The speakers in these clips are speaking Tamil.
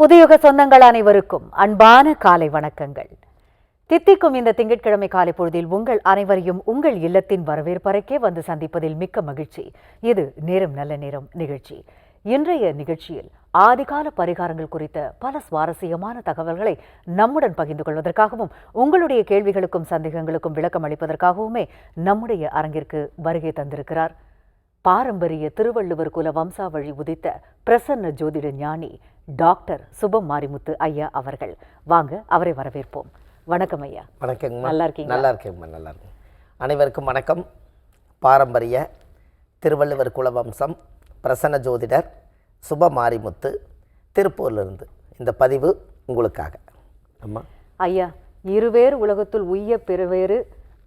புதியுக சொந்தங்கள் அனைவருக்கும் அன்பான காலை வணக்கங்கள். தித்திக்கும் இந்த திங்கட்கிழமை காலை பொழுதில் உங்கள் அனைவரையும் உங்கள் இல்லத்தின் வரவேற்பறைக்கே வந்து சந்திப்பதில் மிக்க மகிழ்ச்சி. இது நேரம் நல்ல நேரம் நிகழ்ச்சி. இன்றைய நிகழ்ச்சியில் ஆதிகால பரிகாரங்கள் குறித்த பல சுவாரஸ்யமான தகவல்களை நம்முடன் பகிர்ந்து கொள்வதற்காகவும் உங்களுடைய கேள்விகளுக்கும் சந்தேகங்களுக்கும் விளக்கம் அளிப்பதற்காகவுமே நம்முடைய அரங்கிற்கு வருகை தந்திருக்கிறார். பாரம்பரிய திருவள்ளுவர் குல வம்சாவழி உதித்த பிரசன்ன ஜோதிட ஞானி டாக்டர் சுபம் மாரிமுத்து ஐயா அவர்கள். வாங்க அவரை வரவேற்போம். வணக்கம் ஐயா. வணக்கங்கம்மா. நல்லா இருக்கீங்களா? நல்லா இருக்கேங்கம்மா நல்லா இருக்கேன் அனைவருக்கும் வணக்கம். பாரம்பரிய திருவள்ளுவர் குலவம்சம் பிரசன்ன ஜோதிடர் சுப மாரிமுத்து திருப்பூர்லேருந்து இந்த பதிவு உங்களுக்காக. அம்மா ஐயா இருவேறு உலகத்துள் உய்ய பெருவேறு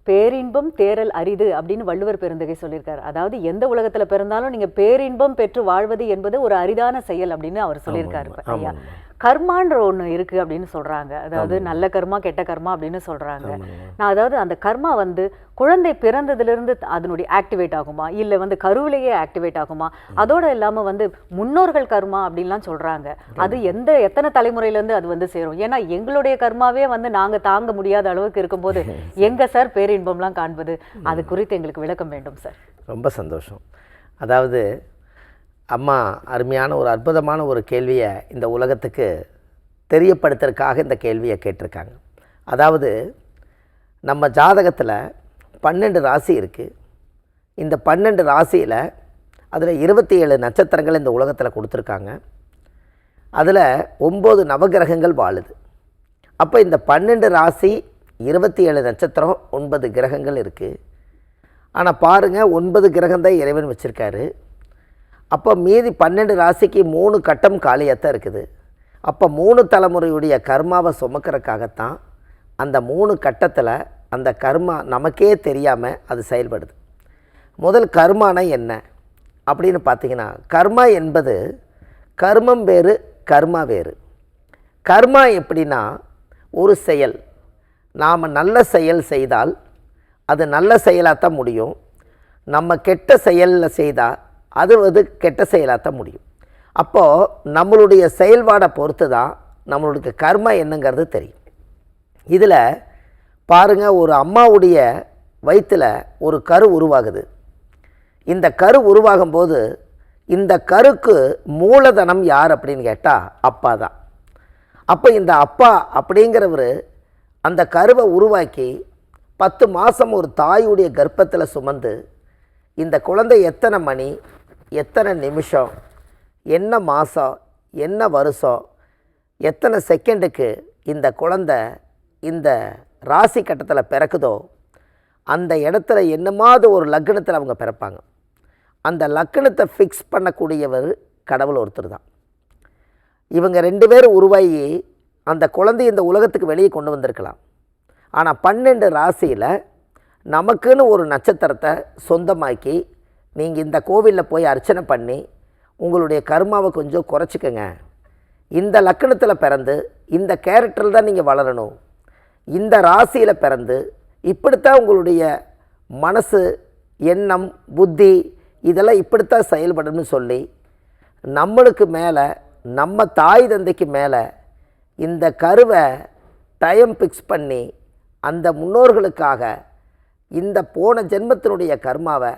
பேரின்பம் தேரல் அரிது அப்படின்னு வள்ளுவர் பெருந்தகை சொல்லியிருக்காரு. அதாவது எந்த உலகத்துல பிறந்தாலும் நீங்க பேரின்பம் பெற்று வாழ்வது என்பது ஒரு அரிதான செயல் அப்படின்னு அவர் சொல்லியிருக்காரு ஐயா கர்மான்ற ஒண்ணு இருக்கு அப்படின்னு சொல்றாங்க. அதாவது நல்ல கர்மா கெட்ட கர்மா அப்படின்னு சொல்றாங்க. நான் அதாவது அந்த கர்மா வந்து குழந்தை பிறந்ததிலிருந்து அதனுடைய ஆக்டிவேட் ஆகுமா? இல்ல வந்து கருவிலேயே ஆக்டிவேட் ஆகுமா? அதோட இல்லாம வந்து முன்னோர்கள் கர்மா அப்படின்லாம் சொல்றாங்க. அது எந்த எத்தனை தலைமுறையில இருந்து அது வந்து சேரும்? ஏன்னா எங்களுடைய கர்மாவே வந்து நாங்க தாங்க முடியாத அளவுக்கு இருக்கும்போது எங்க சார் பேரின்பம்லாம் காண்பது? அது குறித்து எங்களுக்கு விளக்கம் வேண்டும் சார். ரொம்ப சந்தோஷம். அதாவது அம்மா அருமையான ஒரு அற்புதமான ஒரு கேள்வியை இந்த உலகத்துக்கு தெரியப்படுத்துறதுக்காக இந்த கேள்வியை கேட்டிருக்காங்க. அதாவது நம்ம ஜாதகத்தில் பன்னெண்டு ராசி இருக்குது இந்த பன்னெண்டு ராசியில் அதில் இருபத்தி ஏழு நட்சத்திரங்கள் இந்த உலகத்தில் கொடுத்துருக்காங்க. அதில் ஒம்பது நவகிரகங்கள் வாழுது. அப்போ இந்த பன்னெண்டு ராசி இருபத்தி ஏழு நட்சத்திரம் ஒன்பது கிரகங்கள் இருக்குது ஆனால் பாருங்கள் ஒன்பது கிரகம் தான் இறைவன் வச்சுருக்காரு. அப்போ மீதி பன்னெண்டு ராசிக்கு மூணு கட்டம் காலியாகத்தான் இருக்குது. அப்போ மூணு தலைமுறையுடைய கர்மாவை சுமக்கிறக்காகத்தான் அந்த மூணு கட்டத்தில் அந்த கர்மா நமக்கே தெரியாமல் அது செயல்படுது. முதல் கர்மானா என்ன? அப்படின்னு பார்த்தீங்கன்னா கர்மா என்பது கர்மம் வேறு கர்மா வேறு. கர்மா எப்படின்னா ஒரு செயல். நாம் நல்ல செயல் செய்தால் அது நல்ல செயலாக தான் முடியும். நம்ம கெட்ட செயலில் செய்தால் அது வந்து கெட்ட செயலாக தான் முடியும். அப்போது நம்மளுடைய செயல்பாடை பொறுத்து தான் நம்மளுடைய கர்மம் என்னங்கிறது தெரியும். இதில் பாருங்கள் ஒரு அம்மாவுடைய வயிற்றில் ஒரு கரு உருவாகுது. இந்த கரு உருவாகும் போது இந்த கருக்கு மூலதனம் யார் அப்படின்னு கேட்டால் அப்பா தான் அப்போ இந்த அப்பா அப்படிங்கிறவர் அந்த கருவை உருவாக்கி பத்து மாதம் ஒரு தாயுடைய கர்ப்பத்தில் சுமந்து இந்த குழந்தை எத்தனை மணி எத்தனை நிமிஷம் என்ன மாதம் என்ன வருஷம் எத்தனை செகண்டுக்கு இந்த குழந்தை இந்த ராசி கட்டத்தில் பிறக்குதோ அந்த இடத்துல என்னமாவது ஒரு லக்னத்தில் அவங்க பிறப்பாங்க. அந்த லக்னத்தை ஃபிக்ஸ் பண்ணக்கூடியவர் கடவுள் ஒருத்தர் தான். இவங்க ரெண்டு பேரும் உருவாகி அந்த குழந்தை இந்த உலகத்துக்கு வெளியே கொண்டு வந்திருக்கலாம். ஆனால் பன்னெண்டு ராசியில் நமக்குன்னு ஒரு நட்சத்திரத்தை சொந்தமாக்கி நீங்கள் இந்த கோவிலில் போய் அர்ச்சனை பண்ணி உங்களுடைய கர்மாவை கொஞ்சம் குறைச்சிக்கங்க. இந்த லக்கணத்தில் பிறந்து இந்த கேரக்டரில் தான் நீங்கள் வளரணும். இந்த ராசியில் பிறந்து இப்படித்தான் உங்களுடைய மனசு எண்ணம் புத்தி இதெல்லாம் இப்படித்தான் செயல்படணும்னு சொல்லி நம்மளுக்கு மேலே நம்ம தாய் தந்தைக்கு மேலே இந்த கருவை டைம் ஃபிக்ஸ் பண்ணி அந்த முன்னோர்களுக்காக இந்த போன ஜென்மத்தினுடைய கர்மாவை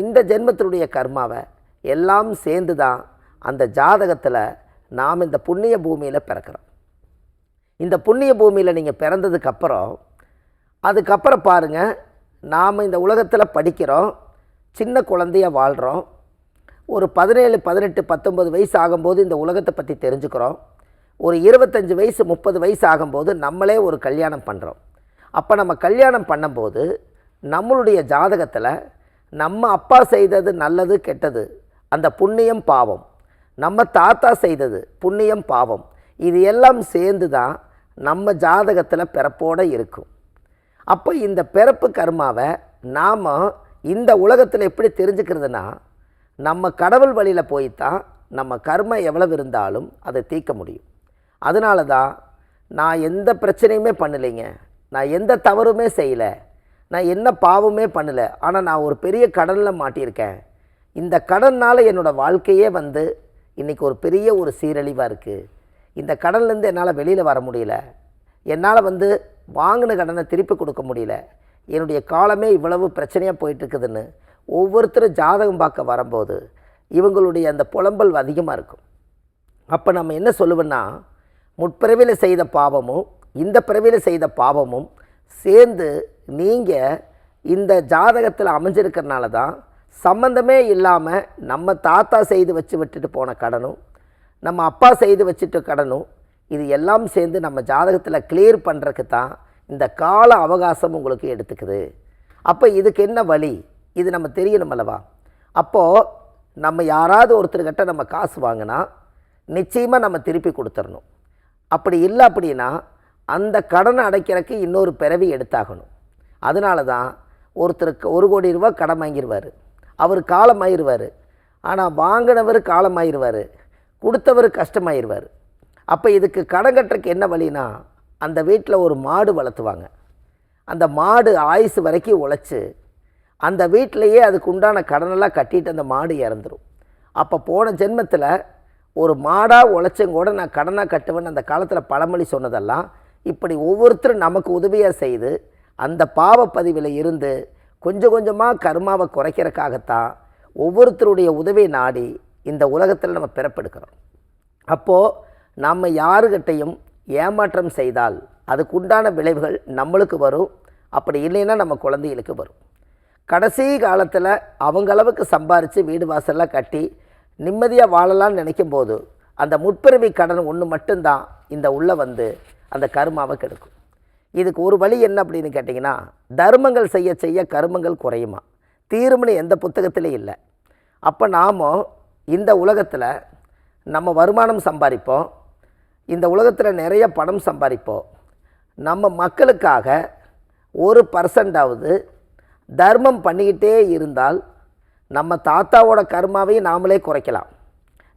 இந்த ஜென்மத்தினுடைய கர்மாவை எல்லாம் சேர்ந்து தான் அந்த ஜாதகத்தில் நாம் இந்த புண்ணிய பூமியில் பிறக்கிறோம். இந்த புண்ணிய பூமியில் நீங்கள் பிறந்ததுக்கப்புறம் அதுக்கப்புறம் பாருங்கள் நாம் இந்த உலகத்தில் படிக்கிறோம் சின்ன குழந்தைய வாழ்கிறோம் ஒரு பதினேழு பதினெட்டு பத்தொம்பது வயசு ஆகும்போது இந்த உலகத்தை பற்றி தெரிஞ்சுக்கிறோம் ஒரு இருபத்தஞ்சி வயசு முப்பது வயசு ஆகும்போது நம்மளே ஒரு கல்யாணம் பண்ணுறோம் அப்போ நம்ம கல்யாணம் பண்ணும்போது நம்மளுடைய ஜாதகத்தில் நம்ம அப்பா செய்தது நல்லது கெட்டது. அந்த புண்ணியம் பாவம். நம்ம தாத்தா செய்தது புண்ணியம் பாவம். இது எல்லாம் சேர்ந்து தான் நம்ம ஜாதகத்தில் பிறப்போடு இருக்கும். அப்போ இந்த பிறப்பு கர்மாவை நாம் இந்த உலகத்தில் எப்படி தெரிஞ்சுக்கிறதுனா நம்ம கடவுள் வழியில் போய்த்தான் நம்ம கர்ம எவ்வளவு இருந்தாலும் அதை தீர்க்க முடியும். அதனால தான் நான் எந்த பிரச்சனையுமே பண்ணலைங்க. நான் எந்த தவறுமே செய்யலை. நான் என்ன பாவமே பண்ணலை ஆனால் நான் ஒரு பெரிய கடனில் மாட்டியிருக்கேன். இந்த கடனால் என்னோடய வாழ்க்கையே வந்து இன்றைக்கி ஒரு பெரிய ஒரு சீரழிவாக இருக்குது இந்த கடன்லேருந்து என்னால் வெளியில் வர முடியல. என்னால் வந்து வாங்கின கடனை திருப்பி கொடுக்க முடியல. என்னுடைய காலமே இவ்வளவு பிரச்சனையாக போயிட்டுருக்குதுன்னு ஒவ்வொருத்தரும் ஜாதகம் பார்க்க வரும்போது இவங்களுடைய அந்த புலம்பல் அதிகமாக இருக்கும். அப்போ நம்ம என்ன சொல்லுவேன்னா முற்பிறவியில் செய்த பாவமும் இந்த பிறவியில் செய்த பாவமும் சேர்ந்து நீங்கள் இந்த ஜாதகத்தில் அமைஞ்சிருக்கிறனால தான் சம்மந்தமே இல்லாமல் நம்ம தாத்தா செய்து வச்சு விட்டுட்டு போன கடனும் நம்ம அப்பா செய்து வச்சுட்டு கடனும் இது எல்லாம் சேர்ந்து நம்ம ஜாதகத்தில் கிளியர் பண்ணுறதுக்கு தான் இந்த கால அவகாசம் உங்களுக்கு எடுத்துக்குது. அப்போ இதுக்கு என்ன வழி? இது நம்ம தெரியணும் அல்லவா? அப்போது நம்ம யாராவது ஒருத்தர்கிட்ட நம்ம காசு வாங்கினா நிச்சயமாக நம்ம திருப்பி கொடுத்துடணும் அப்படி இல்லை அப்படின்னா அந்த கடனை அடைக்கிறக்கு இன்னொரு பிறவி எடுத்தாகணும். அதனால தான் ஒருத்தருக்கு ஒரு கோடி ரூபா கடன் வாங்கிடுவார் அவர் காலமாயிருவார் ஆனால் வாங்கினவர் காலமாயிருவார் கொடுத்தவர் கஷ்டமாயிருவார் அப்போ இதுக்கு கடன் கட்டுறதுக்கு என்ன வழினா அந்த வீட்டில் ஒரு மாடு வளர்த்துவாங்க. அந்த மாடு ஆயுசு வரைக்கும் உழைச்சி அந்த வீட்டிலையே அதுக்கு உண்டான கடனெல்லாம் கட்டிட்டு அந்த மாடு இறந்துடும் அப்போ போன ஜென்மத்தில் ஒரு மாடாக உழைச்சும் கூட நான் கடனாக கட்டுவேன்னு அந்த காலத்தில் பழமொழி சொன்னதெல்லாம் இப்படி ஒவ்வொருத்தரும் நமக்கு உதவியாக செய்து அந்த பாவப்பதிவில் இருந்து கொஞ்சம் கொஞ்சமாக கர்மாவை குறைக்கிறதுக்காகத்தான் ஒவ்வொருத்தருடைய உதவியை நாடி இந்த உலகத்தில் நம்ம பிறப்பெடுக்கிறோம். அப்போது நம்ம யாருக்கிட்டையும் ஏமாற்றம் செய்தால் அதுக்குண்டான விளைவுகள் நம்மளுக்கு வரும். அப்படி இல்லைன்னா நம்ம குழந்தைகளுக்கு வரும். கடைசி காலத்தில் அவங்களவுக்கு சம்பாரித்து வீடு வாசல்லாம் கட்டி நிம்மதியாக வாழலாம்னு நினைக்கும் போது அந்த முற்பிறவி கடன் ஒன்று மட்டும்தான் இந்த உள்ளே வந்து அந்த கருமாவை கெடுக்கும். இதுக்கு ஒரு வழி என்ன அப்படின்னு கேட்டிங்கன்னா தர்மங்கள் செய்ய செய்ய கருமங்கள் குறையுமா? தீரும்னு எந்த புத்தகத்திலையும் இல்லை. அப்போ நாம் இந்த உலகத்தில் நம்ம வருமானம் சம்பாதிப்போம் இந்த உலகத்தில் நிறைய பணம் சம்பாதிப்போம் நம்ம மக்களுக்காக ஒரு பர்சண்டாவது தர்மம் பண்ணிக்கிட்டே இருந்தால் நம்ம தாத்தாவோட கர்மாவையும் நாமளே குறைக்கலாம்.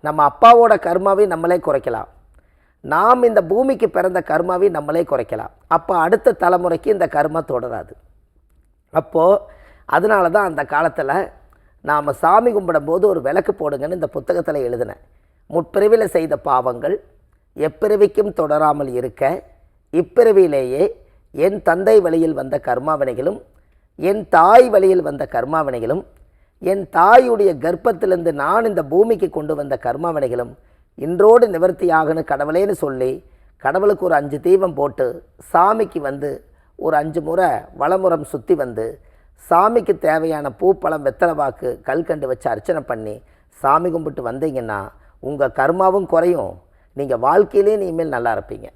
நம்ம அப்பாவோட கர்மாவையும் நம்மளே குறைக்கலாம். நாம் இந்த பூமிக்கு பிறந்த கர்மாவை நம்மளே குறைக்கலாம். அப்போ அடுத்த தலைமுறைக்கு இந்த கர்மா தொடராது. அப்போது அதனால தான் அந்த காலத்தில் நாம் சாமி கும்பிடும்போது ஒரு விளக்கு போடுங்கன்னு இந்த புத்தகத்தில் எழுதினேன் முற்பிறவியில் செய்த பாவங்கள் எப்பிறவிக்கும் தொடராமல் இருக்க இப்பிறவியிலேயே என் தந்தை வழியில் வந்த கர்மாவினைகளும் என் தாய் வழியில் வந்த கர்மாவினைகளும் என் தாயுடைய கர்ப்பத்திலிருந்து நான் இந்த பூமிக்கு கொண்டு வந்த கர்மாவினைகளும் இன்றோடு நிவர்த்தியாகனு கடவுளேன்னு சொல்லி கடவுளுக்கு ஒரு அஞ்சு தீபம் போட்டு சாமிக்கு வந்து ஒரு அஞ்சு முறை வலமுறம் சுற்றி வந்து சாமிக்கு தேவையான பூ பழம் வெத்தலை வாக்கு கல்கண்டு வச்சு அர்ச்சனை பண்ணி சாமி கும்பிட்டு வந்தீங்கன்னா உங்கள் கர்மாவும் குறையும். நீங்கள் வாழ்க்கையிலே இனிமேல் நல்லா இருப்பீங்க.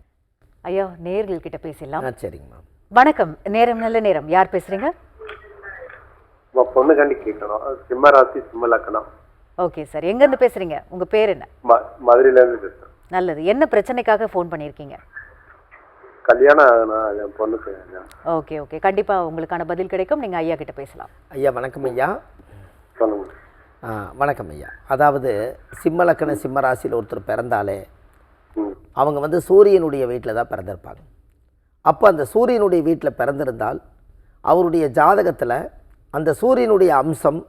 ஐயா நேர்கள் கிட்ட பேசலாம் ஆ சரிங்கம்மா வணக்கம். நேரம் நல்ல நேரம். யார் பேசுறீங்க? உங்க பொண்ணுக்காண்டி கேட்கணும் சிம்ம ராசி சிம்ம லக்கணம் ஓகே சார். எங்கேருந்து பேசுறீங்க? உங்க பேர் என்ன? ம மதுரையில இருந்து பேசுறேன். நல்லது. என்ன பிரச்சனைக்காக ஃபோன் பண்ணியிருக்கீங்க? கல்யாணம் பொண்ணுக்கு ஓகே ஓகே. கண்டிப்பா உங்களுக்கான பதில் கிடைக்கும். நீங்க ஐயா கிட்ட பேசலாம். ஐயா வணக்கம் ஐயா. சொல்லுங்க. ஆ, வணக்கம் ஐயா. அதாவது சிம்மலக்கண சிம்ம ராசியில் ஒருத்தர் பிறந்தாலே அவங்க வந்து சூரியனுடைய வீட்டில் தான் பிறந்திருப்பாங்க. அப்போ அந்த சூரியனுடைய வீட்டில் பிறந்திருந்தால் அவருடைய ஜாதகத்தில் அந்த சூரியனுடைய அம்சம்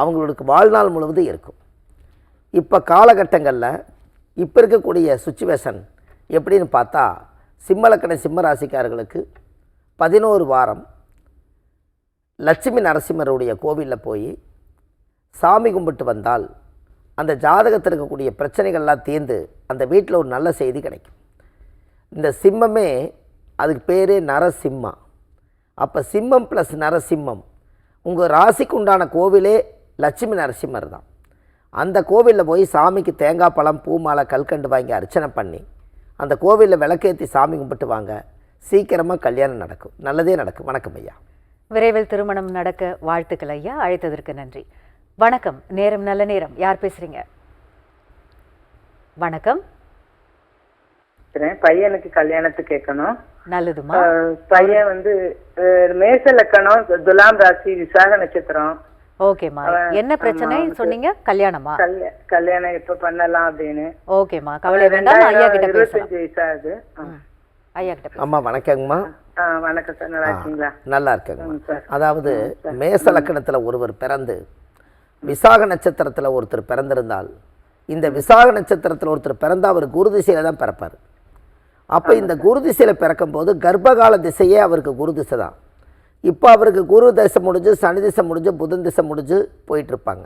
அவங்களுக்கு வாழ்நாள் முழுவதும் இருக்கும். இப்போ காலகட்டங்களில் இப்போ இருக்கக்கூடிய சுச்சுவேஷன் எப்படின்னு பார்த்தா சிம்மலக்கண சிம்ம ராசிக்காரர்களுக்கு பதினோரு வாரம் லட்சுமி நரசிம்மருடைய கோவிலில் போய் சாமி கும்பிட்டு வந்தால் அந்த ஜாதகத்தில் இருக்கக்கூடிய பிரச்சனைகள்லாம் தீர்ந்து அந்த வீட்டில் ஒரு நல்ல செய்தி கிடைக்கும். இந்த சிம்மமே அதுக்கு பேரே நரசிம்மா. அப்போ சிம்மம் ப்ளஸ் நரசிம்மம். உங்கள் ராசிக்கு உண்டான கோவிலே லட்சுமி நரசிம்மர் தான். அந்த கோவிலில் போய் சாமிக்கு தேங்காய் பழம் பூ மாலை கல்கண்டு வாங்கி அர்ச்சனை பண்ணி அந்த கோவிலில் விளக்கேற்றி சாமி கும்பிட்டு வாங்க சீக்கிரமாக கல்யாணம் நடக்கும். நல்லதே நடக்கும். வணக்கம் ஐயா. விரைவில் திருமணம் நடக்க வாழ்த்துக்கள் ஐயா. அழைத்ததற்கு நன்றி. வணக்கம். நேரம் நல்ல நேரம். யார் பேசுறீங்க? வணக்கம். பையனுக்கு கல்யாணத்துக்கு கேட்கணும். நல்லதுமா? பையன் வந்து மேச லக்கணம் துலாம் ராசி விசாக நட்சத்திரம். ஓகேம்மா என்ன பிரச்சனை? சொன்னீங்க கல்யாணமா? கல்ய- கல்யாணம் எப்ப பண்ணலாம் அப்படின்னு. ஓகேம்மா கவலை வேண்டாம் ஐயா கிட்ட பேசலாம். ஐயா கிட்ட அம்மா வணக்கங்கம்மா. வணக்கம் சார். நல்லா இருக்கீங்களா? நல்லா சார். அதாவது மேச லக்கணத்தில் ஒருவர் பிறந்து விசாக நட்சத்திரத்தில் ஒருத்தர் பிறந்திருந்தால் இந்த விசாக நட்சத்திரத்தில் ஒருத்தர் பிறந்தா அவர் குரு திசையில் தான் பிறப்பார். அப்போ இந்த குரு திசையில் பிறக்கும்போது கர்ப்பகால திசையே அவருக்கு குரு திசை தான். இப்போ அவருக்கு குரு தசை முடிஞ்சு சனி திசை முடிஞ்சு புதன் திசை முடிஞ்சு போயிட்டுருப்பாங்க.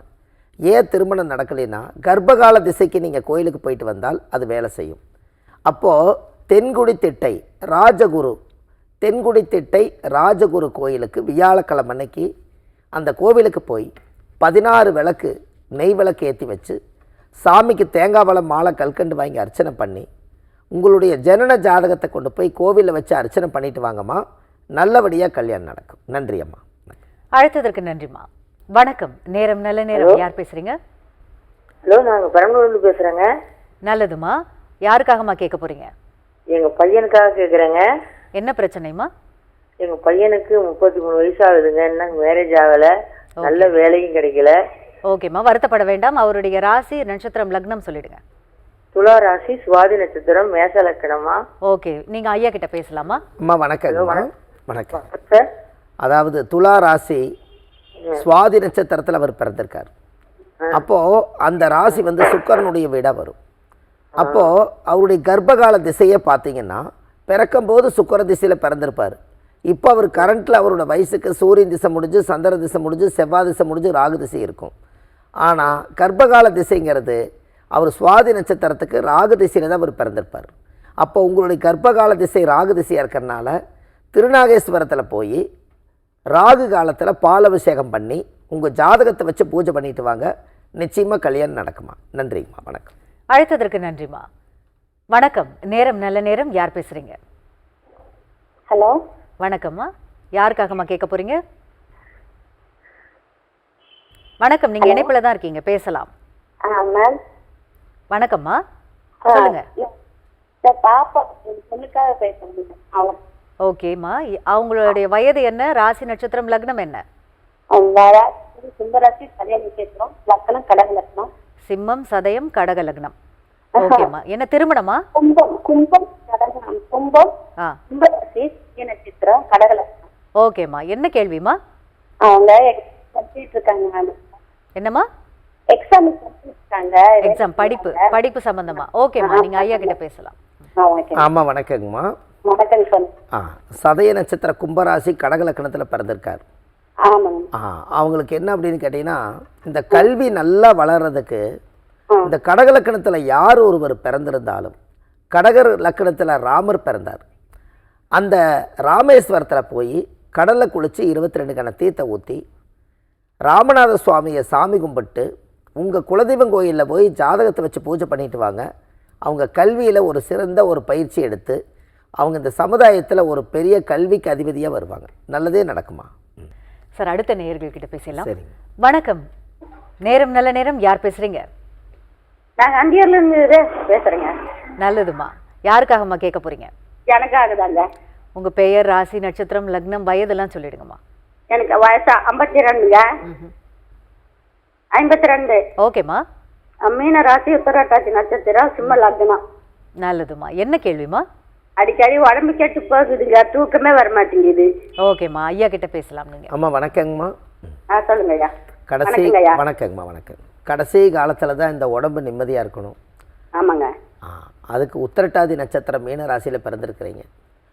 ஏன் திருமணம் நடக்கலைன்னா கர்ப்பகால திசைக்கு நீங்கள் கோயிலுக்கு போயிட்டு வந்தால் அது வேலை செய்யும். அப்போது தென்குடி திட்டை ராஜகுரு தென்குடி திட்டை ராஜகுரு கோயிலுக்கு வியாழக்கிழமை அன்னைக்கு அந்த கோவிலுக்கு போய் பதினாறு விளக்கு நெய் விளக்கு ஏற்றி வச்சு சாமிக்கு தேங்காய் பழம் மாலை கல்கண்டு வாங்கி அர்ச்சனை பண்ணி உங்களுடைய ஜனன ஜாதகத்தை கொண்டு போய் கோவிலில் வச்சு அர்ச்சனை பண்ணிட்டு வாங்கம்மா. நல்லபடியாக கல்யாணம் நடக்கும். நன்றி அம்மா. அழைத்ததற்கு நன்றிம்மா வணக்கம். நேரம் நல்ல நேரம். யார் பேசுறீங்க? ஹலோ நாங்கள் பெரம்பலூர்லேருந்து பேசுகிறேங்க நல்லதுமா யாருக்காகம்மா கேட்க போறீங்க? எங்கள் பையனுக்காக கேட்குறேங்க என்ன பிரச்சனைமா எங்கள் பையனுக்கு முப்பத்தி மூணு வயசு ஆகுதுங்க இன்னும் மேரேஜ் ஆகலை. நல்ல வேலையும் கிடைக்கல. ஓகேம்மா வருத்தப்பட வேண்டாம். அவருடைய ராசி நட்சத்திரம் லக்னம் சொல்லிடுங்க. துலா ராசி சுவாதி நட்சத்திரம் மேச லக்கணமா? ஓகே. நீங்க ஐயா கிட்ட பேசலாமா? அம்மா வணக்கம். வணக்கம். அதாவது துலா ராசி சுவாதி நட்சத்திரத்தில் அவர் பிறந்திருக்கார். அப்போது அந்த ராசி வந்து சுக்கரனுடைய வீடாக வரும். அப்போது அவருடைய கர்ப்பகால திசையை பார்த்தீங்கன்னா பிறக்கும்போது சுக்கர திசையில் பிறந்திருப்பார். இப்போ அவர் கரண்ட்டில் அவரோட வயசுக்கு சூரியன் திசை முடிஞ்சு சந்திர திசை முடிஞ்சு செவ்வாய் திசை முடிஞ்சு ராகு திசை இருக்கும். ஆனால் கர்ப்பகால திசைங்கிறது அவர் சுவாதி நட்சத்திரத்துக்கு ராகு திசையில் தான் அவர் பிறந்திருப்பார். அப்போ உங்களுடைய கர்ப்பகால திசை ராகு திசையாக இருக்கிறனால திருநாகேஸ்வரத்தில் போய் ராகு காலத்தில் பால் அபிஷேகம் பண்ணி உங்கள் ஜாதகத்தை வச்சு பூஜை பண்ணிட்டு வாங்க. நிச்சயமாக கல்யாணம் நடக்குமா? நன்றிங்கம்மா வணக்கம். அழைத்ததற்கு நன்றிம்மா. வணக்கம். நேரம் நல்ல நேரம். யார் பேசுறீங்க? ஹலோ. வணக்கம்மா. யாருக்காகம்மா கேட்க போறீங்க? வணக்கம். நீங்க இணைப்புல தான் இருக்கீங்க. பேசலாம். வணக்கம்மா. சொல்லுங்க. பாப்பா பொண்ணுக்காக பேசுறேன் ஓகேம்மா. அவங்களுடைய வயது என்ன? ராசி நட்சத்திரம் லக்னம் என்ன? கடக லக்கணம். சிம்மம் சதயம் கடக லக்னம். ஓகேம்மா. என்ன திருமணமா? கும்பம் கும்பம் கும்பம் நட்சத்திரம் கடக லக்கணம் ஓகேம்மா. என்ன கேள்விமா அவங்க படிச்சுட்டு இருக்காங்க மேம். என்னம்மா? எக்ஸாம் இருக்காங்க எக்ஸாம் படிப்பு படிப்பு சம்பந்தமா. ஓகேம்மா. நீங்க ஐயா கிட்ட பேசலாம். ஆ ஓகே. ஆமாம் வணக்கங்கம்மா. வணக்கம் சார் ஆ சதய நட்சத்திர கும்பராசி கடகலக்கணத்தில் பிறந்திருக்கார். ஆ அவங்களுக்கு என்ன அப்படின்னு கேட்டிங்கன்னா இந்த கல்வி நல்லா வளர்றதுக்கு இந்த கடகலக்கணத்தில் யார் ஒருவர் பிறந்திருந்தாலும் கடகர் லக்கணத்தில் ராமர் பிறந்தார். அந்த ராமேஸ்வரத்தில் போய் கடலில் குளித்து இருபத்தி ரெண்டு கண தீர்த்தை ஊற்றி ராமநாத சுவாமியை சாமி கும்பிட்டு உங்கள் குலதெய்வம் கோயிலில் போய் ஜாதகத்தை வச்சு பூஜை பண்ணிட்டு வாங்க. அவங்க கல்வியில் ஒரு சிறந்த ஒரு பயிற்சி எடுத்து அவங்க இந்த சமுதாயத்தில் ஒரு பெரிய கல்விக்கு அதிபதியாக வருவாங்க. நல்லதே நடக்குமா? சார் அடுத்த நேயர்கள் கிட்ட பேசலாம் சரிங்க. வணக்கம். நேரம் நல்ல நேரம். யார் பேசுறீங்க? நாங்க அந்தியூர்ல இருந்து பேசுறேங்க. நல்லதுமா. யாருக்காகம்மா கேட்க போறீங்க? எனக்காக தாங்க உங்க பெயர் ராசி நட்சத்திரம் லக்னம் வயதெல்லாம் சொல்லிடுங்கம்மா. எனக்கு வயசு ஐம்பத்தி ரெண்டுங்க ஐம்பத்தி ரெண்டு ஓகேம்மா. மீன ராசி உத்தரட்டாசி நட்சத்திரம் சிம்ம லக்னம். நல்லதுமா. என்ன கேள்விமா அடிக்கடி உடம்பு கெட்டு போகுதுங்க. தூக்கமே வர மாட்டேங்குது ஓகேம்மா ஐயா கிட்ட பேசலாம் நீங்க. அம்மா வணக்கங்கம்மா. ஆ சொல்லுங்க ஐயா கடைசி வணக்கங்கம்மா வணக்கம். கடைசி காலத்தில் தான் இந்த உடம்பு நிம்மதியாக இருக்கணும். ஆமாங்க. ஆ, அதுக்கு உத்திரட்டாதி நட்சத்திரம் மீன ராசியில் பிறந்திருக்கிறீங்க.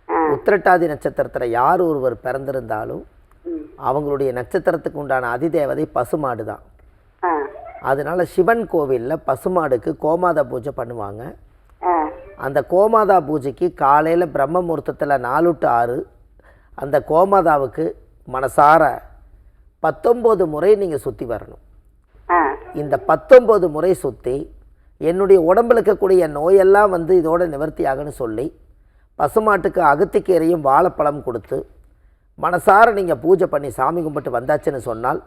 ஆ. உத்திரட்டாதி நட்சத்திரத்தில் யார் ஒருவர் பிறந்திருந்தாலும் ம். அவங்களுடைய நட்சத்திரத்துக்கு உண்டான அதிதேவதை பசுமாடு தான் ஆ. அதனால சிவன் கோவிலில் பசுமாடுக்கு கோமாதா பூஜை பண்ணுவாங்க. அந்த கோமாதா பூஜைக்கு காலையில் பிரம்ம முகூர்த்தத்தில் நாலு டு ஆறு அந்த கோமாதாவுக்கு மனசார பத்தொம்போது முறை நீங்கள் சுற்றி வரணும். இந்த பத்தொம்போது முறை சுற்றி என்னுடைய உடம்புல இருக்கக்கூடிய நோயெல்லாம் வந்து இதோட நிவர்த்தி ஆகுன்னு சொல்லி பசுமாட்டுக்கு அகத்திக்கீரையும் வாழைப்பழம் கொடுத்து மனசார நீங்கள் பூஜை பண்ணி சாமி கும்பிட்டு வந்தாச்சுன்னு சொன்னால்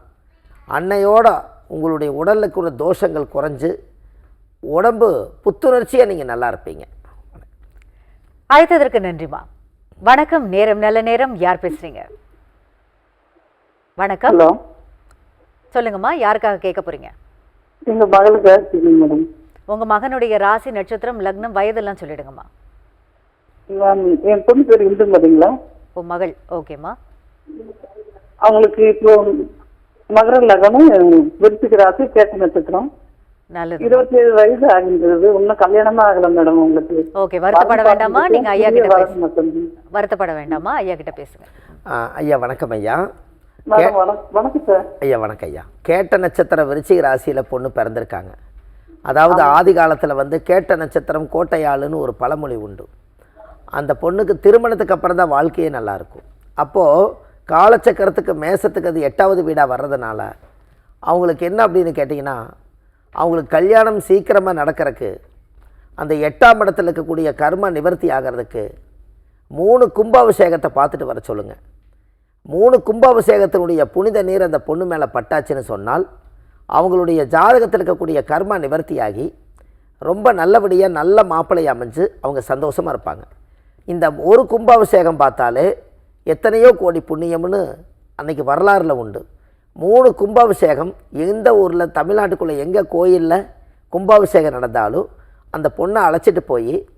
அன்னையோட உங்களுடைய உடலில் இருக்கிற தோஷங்கள் குறைஞ்சு உடம்பு புத்துணர்ச்சியாக நீங்கள் நல்லா இருப்பீங்க. அழைத்ததற்கு நன்றிமா வணக்கம். நேரம் நல்ல நேரம். யார் பேசுறீங்க? வணக்கம். சொல்லுங்கம்மா யாருக்காக கேட்க போறீங்க? எங்க மகளுக்கு மேடம் உங்க மகனுடைய ராசி நட்சத்திரம் லக்னம் வயதெல்லாம் சொல்லிடுங்கம்மா மேம் என் பொண்ணு பேர் இந்து பாத்தீங்களா உன் மகள். ஓகேம்மா அவங்களுக்கு இப்போ மகர லக்னம் விருச்சிக ராசி கேட்ட நட்சத்திரம். நல்லது. இருபத்தி ஏழு வயசு ஆகின்றது. இன்னும் கல்யாணமா ஆகல மேடம் உங்களுக்கு. ஓகே வருத்தப்பட வேண்டாமா? நீங்க ஐயா கிட்ட பேசுங்க வருத்தப்பட வேண்டாமா? ஐயா கிட்ட பேசுங்க ஐயா வணக்கம் ஐயா. வணக்கம் வணக்கம் சார். ஐயா வணக்கம் ஐயா. கேட்ட நட்சத்திர விருச்சிக ராசியில் பொண்ணு பிறந்திருக்காங்க. அதாவது ஆதி காலத்தில் வந்து கேட்ட நட்சத்திரம் கோட்டையாளுன்னு ஒரு பழமொழி உண்டு. அந்த பொண்ணுக்கு திருமணத்துக்கு அப்புறம் தான் வாழ்க்கையே நல்லா இருக்கும். அப்போது காலச்சக்கரத்துக்கு மேசத்துக்கு அது எட்டாவது வீடாக வர்றதுனால அவங்களுக்கு என்ன அப்படின்னு கேட்டிங்கன்னா அவங்களுக்கு கல்யாணம் சீக்கிரமாக நடக்கிறதுக்கு அந்த எட்டாம் இடத்துல இருக்கக்கூடிய கர்ம நிவர்த்தி ஆகிறதுக்கு மூணு கும்பாபிஷேகத்தை பார்த்துட்டு வர சொல்லுங்கள் மூணு கும்பாபிஷேகத்தினுடைய புனித நீர் அந்த பொண்ணு மேலே பட்டாச்சுன்னு சொன்னால் அவங்களுடைய ஜாதகத்தில் இருக்கக்கூடிய கர்மா நிவர்த்தியாகி ரொம்ப நல்லபடியாக நல்ல மாப்பிள்ளை அமைஞ்சு அவங்க சந்தோஷமாக இருப்பாங்க. இந்த ஒரு கும்பாபிஷேகம் பார்த்தாலே எத்தனையோ கோடி புண்ணியம்னு அன்னைக்கு வரலாறில் உண்டு. மூணு கும்பாபிஷேகம் எந்த ஊரில் தமிழ்நாட்டுக்குள்ளே எங்கே கோயிலில் கும்பாபிஷேகம் நடந்தாலும் அந்த பொண்ணை அழைச்சிட்டு போய்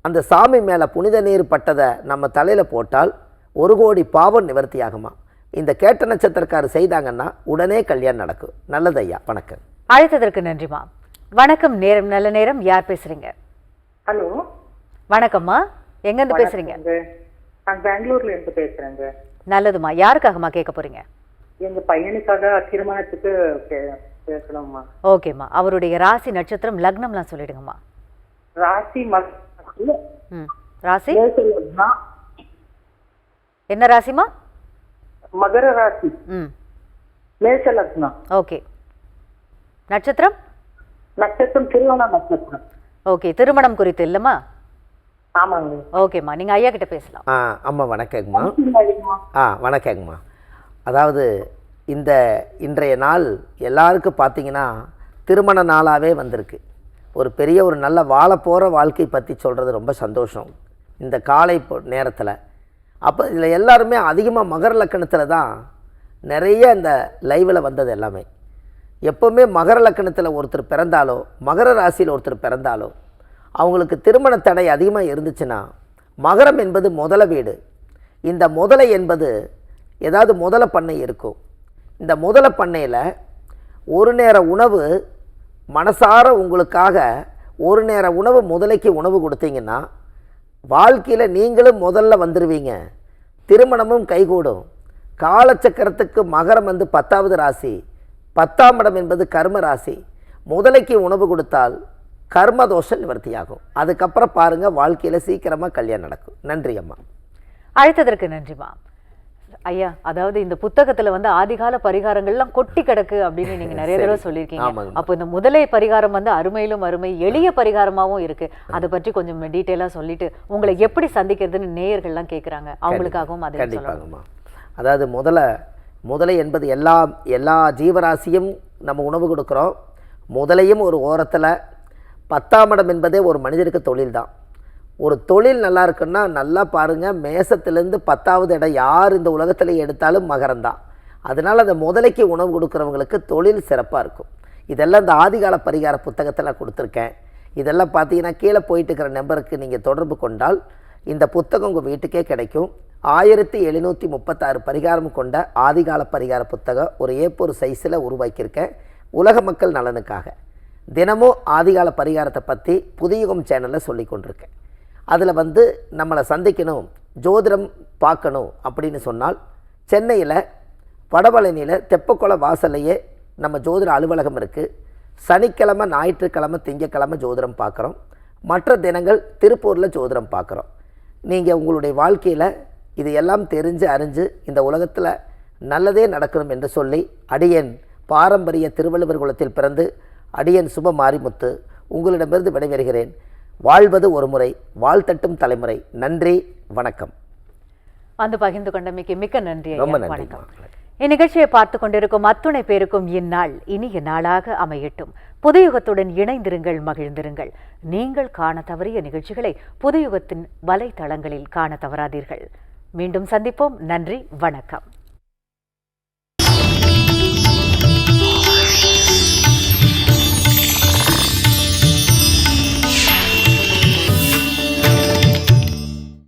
அந்த சாமி மேலே புனித நீர் பட்டதை நம்ம தலையில் போட்டால் ஒரு கோடி பாவம் நிவர்த்தி ஆகுமா இந்த கேட்ட நட்சத்திரக்காரர் செய்தாங்கன்னா உடனே கல்யாணம் நடக்கும். நல்லது ஐயா வணக்கம். அழைத்ததற்கு நன்றிமா வணக்கம் நேரம் நல்ல நேரம். யார் பேசுறீங்க? ஹலோ. வணக்கம்மா. எங்கேருந்து பேசுறீங்க? நான் பெங்களூர்ல இருந்து பேசுறேங்க. நல்லதுமா. யாருக்காகம்மா கேட்க போறீங்க? எங்க பையனுக்காக திருமணத்துக்கு பே- பேசணும்மா ஓகேம்மா. அவருடைய ராசி நட்சத்திரம் லக்னம்லாம் சொல்லிடுங்கம்மா. ராசி ராசி? என்ன ராசிமா மகர ராசி. ம். மேஷ லக்னம். ஓகே. நட்சத்திரம்? நட்சத்திரம் திருவண்ண நட்சத்திரம். ஓகே. திருமணம் குறித்து இல்லைம்மா? ஆமாங்க. ஓகேம்மா. நீங்க ஐயா கிட்ட பேசலாம். ஆ அம்மா வணக்கங்கம்மா ஆ வணக்கங்கம்மா அதாவது இந்த இன்றைய நாள் எல்லாருக்கும் பார்த்தீங்கன்னா திருமண நாளாகவே வந்திருக்கு. ஒரு பெரிய ஒரு நல்ல வாழ போகிற வாழ்க்கை பற்றி சொல்கிறது ரொம்ப சந்தோஷம். இந்த காலை நேரத்தில். அப்போ இதில் எல்லாருமே அதிகமாக மகர லக்கணத்தில் தான் நிறைய இந்த லைவில் வந்தது எல்லாமே. எப்போவுமே மகர லக்கணத்தில் ஒருத்தர் பிறந்தாலோ மகர ராசியில் ஒருத்தர் பிறந்தாலோ அவங்களுக்கு திருமண தடை அதிகமாக இருந்துச்சுன்னா மகரம் என்பது முதல வீடு. இந்த முதலை என்பது ஏதாவது முதல பண்ணை இருக்கும் இந்த முதல பண்ணையில் ஒரு நேர உணவு மனசார உங்களுக்காக ஒரு நேர உணவு முதலைக்கு உணவு கொடுத்தீங்கன்னா வாழ்க்கையில் நீங்களும் முதல்ல வந்துடுவீங்க திருமணமும் கைகூடும். காலச்சக்கரத்துக்கு மகரம் வந்து பத்தாவது ராசி. பத்தாம் இடம் என்பது கர்ம ராசி. முதலைக்கு உணவு கொடுத்தால் கர்ம தோஷம் நிவர்த்தியாகும். அதுக்கப்புறம் பாருங்கள் வாழ்க்கையில் சீக்கிரமாக கல்யாணம் நடக்கும். நன்றி அம்மா. அழைத்ததற்கு நன்றிமா ஐயா அதாவது இந்த புத்தகத்துல வந்து ஆதிகால பரிகாரங்கள்லாம் கொட்டி கிடக்கு அப்படின்னு நீங்க நிறைய தடவை சொல்லியிருக்கீங்க. அப்போ இந்த முதலை பரிகாரம் வந்து அருமையிலும் அருமை எளிய பரிகாரமாவும் இருக்கு. அதை பற்றி கொஞ்சம் டீட்டெயிலா சொல்லிட்டு உங்களை எப்படி சந்திக்கிறதுன்னு நேயர்கள்லாம் கேக்குறாங்க. அவங்களுக்காகவும் அதை கண்டிப்பாங்கம்மா. அதாவது முதல்ல முதலை என்பது எல்லா எல்லா ஜீவராசியும் நம்ம உணவு கொடுக்குறோம். முதலையும் ஒரு ஓரத்தில் பத்தாம் இடம் என்பதே ஒரு மனிதருக்கு தொழில் தான் ஒரு தொழில் நல்லா இருக்குன்னா நல்லா பாருங்கள் மேசத்துலேருந்து பத்தாவது இடம் யார் இந்த உலகத்தில் எடுத்தாலும் மகரந்தான் அதனால் அந்த முதலைக்கு உணவு கொடுக்குறவங்களுக்கு தொழில் சிறப்பாக இருக்கும். இதெல்லாம் இந்த ஆதிகால பரிகார புத்தகத்தில் கொடுத்துருக்கேன். இதெல்லாம் பார்த்தீங்கன்னா கீழே போயிட்டு இருக்கிற நம்பருக்கு நீங்கள் தொடர்பு கொண்டால் இந்த புத்தகம் உங்கள் வீட்டுக்கே கிடைக்கும். ஆயிரத்தி எழுநூற்றி முப்பத்தாறு பரிகாரம் கொண்ட ஆதிகால பரிகார புத்தகம் ஒரு ஏப்பொரு சைஸில் உருவாக்கியிருக்கேன். உலக மக்கள் நலனுக்காக. தினமும் ஆதிகால பரிகாரத்தை பற்றி புதியகம் சேனலில் சொல்லி கொண்டிருக்கேன் அதில் வந்து நம்மளை சந்திக்கணும் ஜோதிடம் பார்க்கணும் அப்படின்னு சொன்னால் சென்னையில் வடபழனியில் தெப்பக்குளம் வாசல்லையே நம்ம ஜோதிட அலுவலகம் இருக்குது சனிக்கிழமை ஞாயிற்றுக்கிழமை திங்கக்கிழமை ஜோதிடம் பார்க்குறோம். மற்ற தினங்கள் திருப்பூரில் ஜோதிடம் பார்க்குறோம். நீங்கள் உங்களுடைய வாழ்க்கையில் இது எல்லாம் தெரிஞ்சு அறிஞ்சு இந்த உலகத்தில் நல்லதே நடக்கணும் என்று சொல்லி அடியன் பாரம்பரிய திருவள்ளுவர் குலத்தில் பிறந்து அடியன் சுப மாரிமுத்து உங்களிடமிருந்து விடைபெறுகிறேன். வாழ்வது ஒரு முறை வாழ்த்தட்டும் தலைமுறை. நன்றி வணக்கம். வந்து பகிர்ந்து கொண்டமைக்கு மிக்க நன்றி. ரொம்ப நன்றி வணக்கம். இந்நிகழ்ச்சியை பார்த்து கொண்டிருக்கும் அத்துணை பேருக்கும் இந்நாள் இனிய நாளாக அமையட்டும். புதுயுகத்துடன் இணைந்திருங்கள் மகிழ்ந்திருங்கள். நீங்கள் காண தவறிய நிகழ்ச்சிகளை புதுயுகத்தின் வலைத்தளங்களில் காண தவறாதீர்கள். மீண்டும் சந்திப்போம். நன்றி வணக்கம்.